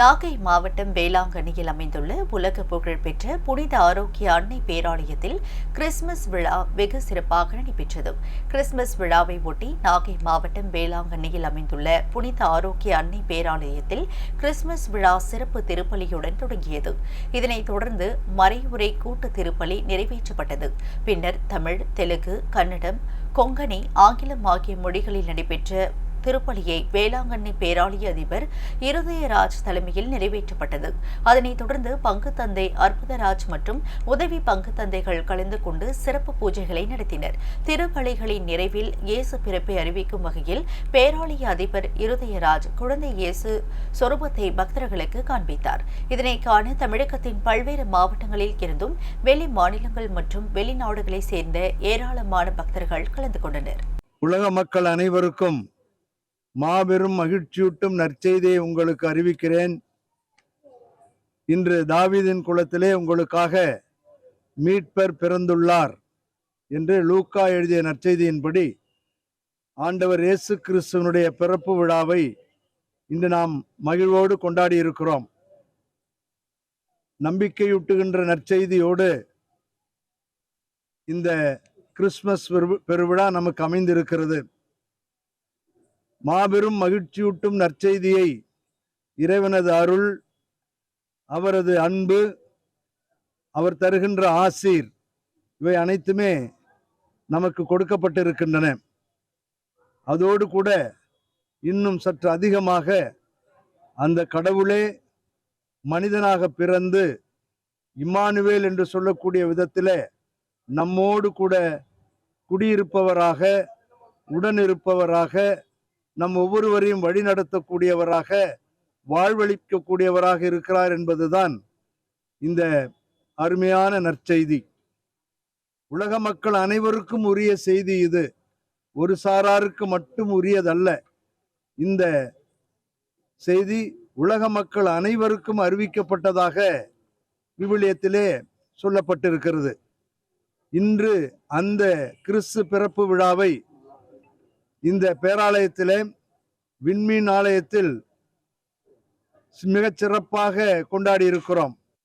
நாகை மாவட்டம் வேளாங்கண்ணியில் அமைந்துள்ள உலக புகழ்பெற்ற புனித ஆரோக்கிய அன்னை பேராலயத்தில் கிறிஸ்துமஸ் விழா வெகு சிறப்பாக நடைபெற்றது. கிறிஸ்துமஸ் விழாவை ஒட்டி நாகை மாவட்டம் வேளாங்கண்ணியில் அமைந்துள்ள புனித ஆரோக்கிய அன்னை பேராலயத்தில் கிறிஸ்துமஸ் விழா சிறப்பு திருப்பலியுடன் தொடங்கியது. இதனைத் தொடர்ந்து மறைவுரை கூட்டு திருப்பலி நிறைவேற்றப்பட்டது. பின்னர் தமிழ் தெலுங்கு கன்னடம் கொங்கணி ஆங்கிலம் ஆகிய மொழிகளில் நடைபெற்ற திருப்பலியை வேளாங்கண்ணி பேராளிய அதிபர் இருதயராஜ் தலைமையில் நிறைவேற்றப்பட்டது. அதனைத் தொடர்ந்து பங்கு தந்தை அற்புதராஜ் மற்றும் உதவி பங்கு தந்தைகள் கலந்து கொண்டு சிறப்பு பூஜைகளை நடத்தினர். திருப்பலிகளின் நிறைவில் இயேசு பிறப்பை அறிவிக்கும் வகையில் பேராளிய அதிபர் இருதயராஜ் குழந்தை இயேசு சொரூபத்தை பக்தர்களுக்கு காண்பித்தார். இதனை காண தமிழகத்தின் பல்வேறு மாவட்டங்களில் இருந்தும் வெளி மாநிலங்கள் மற்றும் வெளிநாடுகளைச் சேர்ந்த ஏராளமான பக்தர்கள் கலந்து கொண்டனர். உலக மக்கள் அனைவருக்கும் மாபெரும் மகிழ்ச்சியூட்டும் நற்செய்தியை உங்களுக்கு அறிவிக்கிறேன். இன்று தாவிதின் குலத்திலே உங்களுக்காக மீட்பர் பிறந்துள்ளார் என்று லூக்கா எழுதிய நற்செய்தியின்படி ஆண்டவர் இயேசு கிறிஸ்துவனுடைய பிறப்பு விழாவை இன்று நாம் மகிழ்வோடு கொண்டாடி இருக்கிறோம் நம்பிக்கையூட்டுகின்ற நற்செய்தியோடு இந்த கிறிஸ்துமஸ் பெரு- பெருவிழா நமக்கு அமைந்திருக்கிறது. மாபெரும் மகிழ்ச்சியூட்டும் நற்செய்தியை இறைவனது அருள் அவரது அன்பு அவர் தருகின்ற ஆசீர் இவை அனைத்துமே நமக்கு கொடுக்கப்பட்டிருக்கின்றன. அதோடு கூட இன்னும் சற்று அதிகமாக அந்த கடவுளே மனிதனாக பிறந்து இம்மானுவேல் என்று சொல்லக்கூடிய விதத்தில் நம்மோடு கூட குடியிருப்பவராக உடனிருப்பவராக நம் ஒவ்வொருவரையும் வழிநடத்தக்கூடியவராக வாழ்வளிக்கக்கூடியவராக இருக்கிறார் என்பதுதான் இந்த அருமையான நற்செய்தி. உலக மக்கள் அனைவருக்கும் உரிய செய்தி இது. ஒரு சாராருக்கு மட்டும் உரியதல்ல. இந்த செய்தி உலக மக்கள் அனைவருக்கும் அறிவிக்கப்பட்டதாக விவிலியத்திலே சொல்லப்பட்டிருக்கிறது. இன்று அந்த கிறிஸ்து பிறப்பு விழாவை இந்த பேராலயத்திலே விண்மீன் ஆலயத்தில் மிகச் சிறப்பாக கொண்டாடி இருக்கிறோம்